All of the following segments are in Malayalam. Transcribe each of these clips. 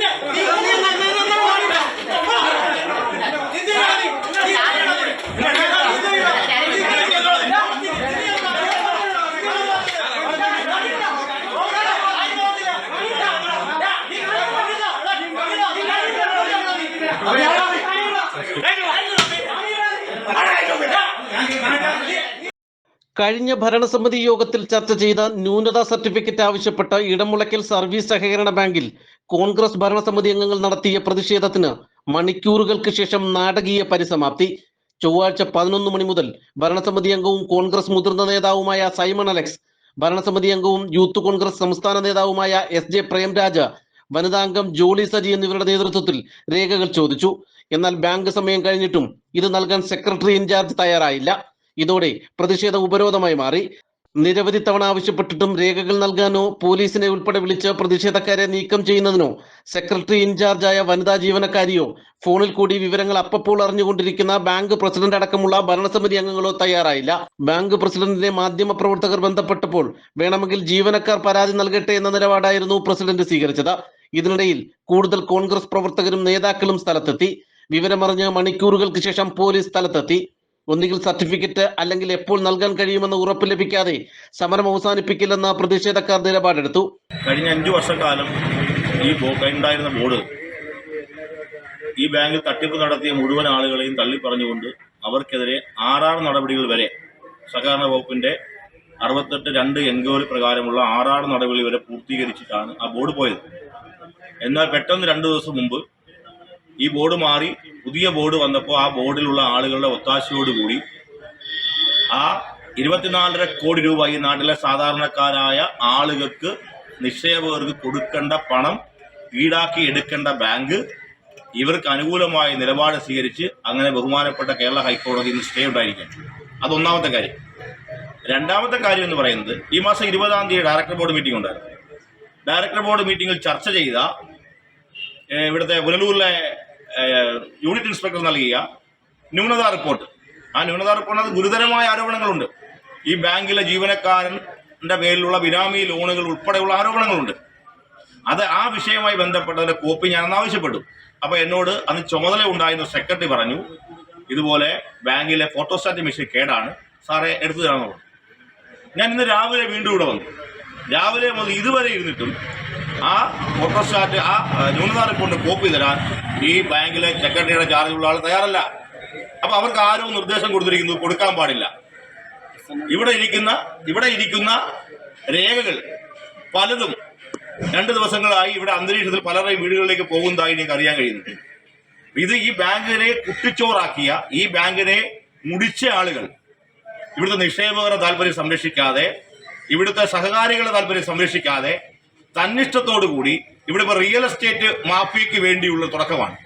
Come here. Come here, my man. കഴിഞ്ഞ ഭരണസമിതി യോഗത്തിൽ ചർച്ച ചെയ്ത ന്യൂനതാ സർട്ടിഫിക്കറ്റ് ആവശ്യപ്പെട്ട ഇടമുളയ്ക്കൽ സർവീസ് സഹകരണ ബാങ്കിൽ കോൺഗ്രസ് ഭരണസമിതി അംഗങ്ങൾ നടത്തിയ പ്രതിഷേധത്തിന് മണിക്കൂറുകൾക്ക് ശേഷം നാടകീയ പരിസമാപ്തി ചൊവ്വാഴ്ച പതിനൊന്ന് മണി മുതൽ ഭരണസമിതി അംഗവും കോൺഗ്രസ് മുതിർന്ന നേതാവുമായ സൈമൺ അലക്സ് ഭരണസമിതി അംഗവും യൂത്ത് കോൺഗ്രസ് സംസ്ഥാന നേതാവുമായ എസ് ജെ പ്രേംരാജ വനിതാംഗം ജോളി സജി എന്നിവരുടെ നേതൃത്വത്തിൽ രേഖകൾ ചോദിച്ചു. എന്നാൽ ബാങ്ക് സമയം കഴിഞ്ഞിട്ടും ഇത് നൽകാൻ സെക്രട്ടറി ഇൻചാർജ് തയ്യാറായില്ല. ഇതോടെ പ്രതിഷേധ ഉപരോധമായി മാറി. നിരവധി തവണ ആവശ്യപ്പെട്ടിട്ടും രേഖകൾ നൽകാനോ പോലീസിനെ ഉൾപ്പെടെ വിളിച്ച് പ്രതിഷേധക്കാരെ നീക്കം ചെയ്യുന്നതിനോ സെക്രട്ടറി ഇൻചാർജായ വനിതാ ജീവനക്കാരിയോ ഫോണിൽ കൂടി വിവരങ്ങൾ അപ്പപ്പോൾ അറിഞ്ഞുകൊണ്ടിരിക്കുന്ന ബാങ്ക് പ്രസിഡന്റ് അടക്കമുള്ള ഭരണസമിതി അംഗങ്ങളോ തയ്യാറായില്ല. ബാങ്ക് പ്രസിഡന്റിനെ മാധ്യമ പ്രവർത്തകർ ബന്ധപ്പെട്ടപ്പോൾ വേണമെങ്കിൽ ജീവനക്കാർ പരാതി നൽകട്ടെ എന്ന നിലപാടായിരുന്നു പ്രസിഡന്റ് സ്വീകരിച്ചത്. ഇതിനിടയിൽ കൂടുതൽ കോൺഗ്രസ് പ്രവർത്തകരും നേതാക്കളും സ്ഥലത്തെത്തി. വിവരമറിഞ്ഞ് മണിക്കൂറുകൾക്ക് ശേഷം പോലീസ് സ്ഥലത്തെത്തി. ഒന്നുകിൽ സർട്ടിഫിക്കറ്റ് അല്ലെങ്കിൽ എപ്പോൾ നൽകാൻ കഴിയുമെന്ന് ഉറപ്പ് ലഭിക്കാതെ സമരം അവസാനിപ്പിക്കില്ലെന്ന് പ്രതിഷേധക്കാർ നിലപാടെടുത്തു. കഴിഞ്ഞ അഞ്ചു വർഷക്കാലം ഈ ഉണ്ടായിരുന്ന ബോർഡ് ഈ ബാങ്കിൽ തട്ടിപ്പ് നടത്തിയ മുഴുവൻ ആളുകളെയും തള്ളി പറഞ്ഞുകൊണ്ട് അവർക്കെതിരെ ആറാർ നടപടികൾ വരെ സഹകരണ വകുപ്പിന്റെ അറുപത്തെട്ട് രണ്ട് എൻക്വയറി പ്രകാരമുള്ള ആറാറ് നടപടി വരെ പൂർത്തീകരിച്ചിട്ടാണ് ആ ബോർഡ് പോയത്. എന്നാൽ പെട്ടെന്ന് രണ്ടു ദിവസം മുമ്പ് ഈ ബോർഡ് മാറി പുതിയ ബോർഡ് വന്നപ്പോൾ ആ ബോർഡിലുള്ള ആളുകളുടെ ഒത്താശയോടുകൂടി ആ ഇരുപത്തിനാലര കോടി രൂപ ഈ നാട്ടിലെ സാധാരണക്കാരായ ആളുകൾക്ക് നിക്ഷേപകർക്ക് കൊടുക്കേണ്ട പണം ഈടാക്കി എടുക്കേണ്ട ബാങ്ക് ഇവർക്ക് അനുകൂലമായ നിലപാട് സ്വീകരിച്ച് അങ്ങനെ ബഹുമാനപ്പെട്ട കേരള ഹൈക്കോടതി ഇന്ന് സ്റ്റേ ഉണ്ടായിരിക്കും. അതൊന്നാമത്തെ കാര്യം. രണ്ടാമത്തെ കാര്യം എന്ന് പറയുന്നത് ഈ മാസം ഇരുപതാം തീയതി ഡയറക്ടർ ബോർഡ് മീറ്റിംഗ് ഉണ്ടായിരുന്നു. ഡയറക്ടർ ബോർഡ് മീറ്റിംഗിൽ ചർച്ച ചെയ്ത ഇവിടുത്തെ പുനലൂരിലെ യൂണിറ്റ് ഇൻസ്പെക്ടർ നൽകിയ ന്യൂനതാ റിപ്പോർട്ട് ആ ന്യൂനതാ റിപ്പോർട്ടിനകത്ത് ഗുരുതരമായ ആരോപണങ്ങളുണ്ട്. ഈ ബാങ്കിലെ ജീവനക്കാരന്റെ പേരിലുള്ള ബിനാമി ലോണുകൾ ഉൾപ്പെടെയുള്ള ആരോപണങ്ങളുണ്ട്. അത് ആ വിഷയവുമായി ബന്ധപ്പെട്ടതിന്റെ കോപ്പി ഞാൻ ആവശ്യപ്പെട്ടു. അപ്പോൾ എന്നോട് അന്ന് ചുമതല ഉണ്ടായിരുന്ന സെക്രട്ടറി പറഞ്ഞു ഇതുപോലെ ബാങ്കിലെ ഫോട്ടോസ്റ്റാറ്റ് മെഷീൻ കേടാണ്. സാറേ എടുത്തു തരാമെന്ന് ഞാൻ ഇന്ന് രാവിലെ വീണ്ടും ഇവിടെ വന്നു. രാവിലെ മുതൽ ഇതുവരെ ഇരുന്നിട്ടും ആ ഫോട്ടോസ്റ്റാറ്റ് ആ ന്യൂനതാ റിപ്പോർട്ട് കോപ്പി തരാൻ ഈ ബാങ്കിലെ സെക്രട്ടറിയുടെ ചാർജുള്ള ആൾ തയ്യാറല്ല. അപ്പൊ അവർക്ക് ആരോ നിർദ്ദേശം കൊടുത്തിരിക്കുന്നു കൊടുക്കാൻ പാടില്ല. ഇവിടെ ഇരിക്കുന്ന ഇവിടെ ഇരിക്കുന്ന രേഖകൾ പലതും രണ്ട് ദിവസങ്ങളായി ഇവിടെ അന്തരീക്ഷത്തിൽ പലരുടെയും വീടുകളിലേക്ക് പോകുന്നതായി എനിക്ക് അറിയാൻ കഴിയുന്നുണ്ട്. ഇത് ഈ ബാങ്കിനെ കുട്ടിച്ചോറാക്കിയ ഈ ബാങ്കിനെ മുടിച്ച ആളുകൾ ഇവിടുത്തെ നിക്ഷേപകരുടെ താല്പര്യം സംരക്ഷിക്കാതെ ഇവിടുത്തെ സഹകാരികളുടെ താല്പര്യം സംരക്ഷിക്കാതെ തന്നിഷ്ടത്തോടു കൂടി ഇവിടെ ഇപ്പൊ റിയൽ എസ്റ്റേറ്റ് മാഫിയക്ക് വേണ്ടിയുള്ള തുടക്കമാണ്.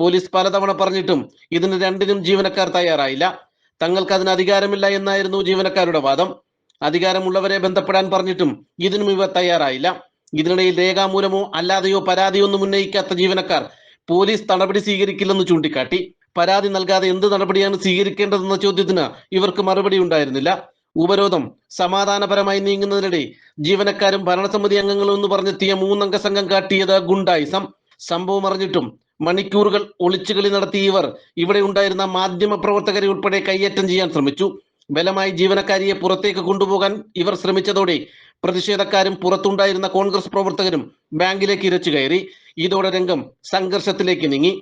പോലീസ് പലതവണ പറഞ്ഞിട്ടും ഇതിന് രണ്ടിനും ജീവനക്കാർ തയ്യാറായില്ല. തങ്ങൾക്ക് അതിന് അധികാരമില്ല എന്നായിരുന്നു ജീവനക്കാരുടെ വാദം. അധികാരമുള്ളവരെ ബന്ധപ്പെടാൻ പറഞ്ഞിട്ടും ഇതിനും ഇവ തയ്യാറായില്ല. ഇതിനിടയിൽ രേഖാമൂലമോ അല്ലാതെയോ പരാതിയൊന്നും ഉന്നയിക്കാത്ത ജീവനക്കാർ പോലീസ് നടപടി സ്വീകരിക്കില്ലെന്ന് ചൂണ്ടിക്കാട്ടി. പരാതി നൽകാതെ എന്ത് നടപടിയാണ് സ്വീകരിക്കേണ്ടതെന്ന ചോദ്യത്തിന് ഇവർക്ക് മറുപടി ഉണ്ടായിരുന്നില്ല. ഉപരോധം സമാധാനപരമായി നീങ്ങുന്നതിനിടെ ജീവനക്കാരും ഭരണസമിതി അംഗങ്ങളും എന്ന് പറഞ്ഞെത്തിയ മൂന്നംഗ സംഘം കാട്ടിയത് ഗുണ്ടായിസം സംഭവം അറിഞ്ഞിട്ടും മണിക്കൂറുകൾ ഒളിച്ചുകളി നടത്തിയ ഇവർ ഇവിടെ ഉണ്ടായിരുന്ന മാധ്യമ പ്രവർത്തകരെ ഉൾപ്പെടെ കൈയേറ്റം ചെയ്യാൻ ശ്രമിച്ചു. ബലമായി ജീവനക്കാരിയെ പുറത്തേക്ക് കൊണ്ടുപോകാൻ ഇവർ ശ്രമിച്ചതോടെ പ്രതിഷേധക്കാരും പുറത്തുണ്ടായിരുന്ന കോൺഗ്രസ് പ്രവർത്തകരും ബാങ്കിലേക്ക് ഇരച്ചു കയറി. ഇതോടെ രംഗം സംഘർഷത്തിലേക്ക് നീങ്ങി.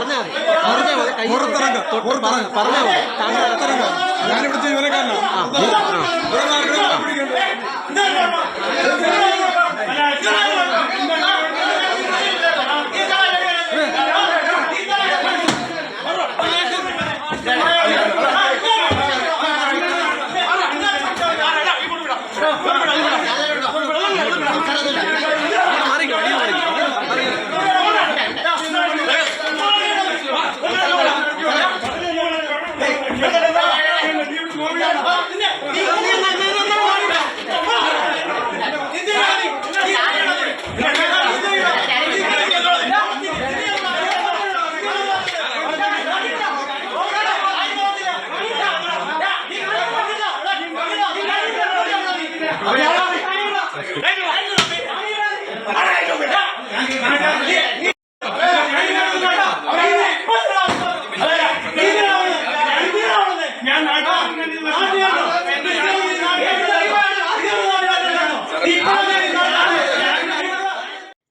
പുറത്തിറങ്ങില്ല പുറത്തിറങ്ങ. പുറത്തിറങ്ങ. പറഞ്ഞാൽ മതി. ഇവിടെ ഞാനിവിടുത്തെ പിടിക്കണ്ട.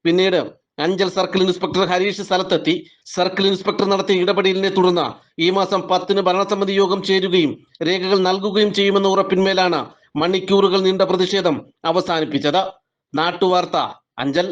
പിന്നീട് അഞ്ചൽ സർക്കിൾ ഇൻസ്പെക്ടർ ഹരീഷ് സ്ഥലത്തെത്തി. സർക്കിൾ ഇൻസ്പെക്ടർ നടത്തിയ ഇടപെടലിനെ തുടർന്ന് ഈ മാസം പത്തിന് ഭരണസമിതി യോഗം ചേരുകയും രേഖകൾ നൽകുകയും ചെയ്യുമെന്ന ഉറപ്പിന്മേലാണ് മണിക്കൂറുകൾ നീണ്ട പ്രതിഷേധം അവസാനിപ്പിച്ചത്. നാട്ടുവാർത്ത അഞ്ചൽ.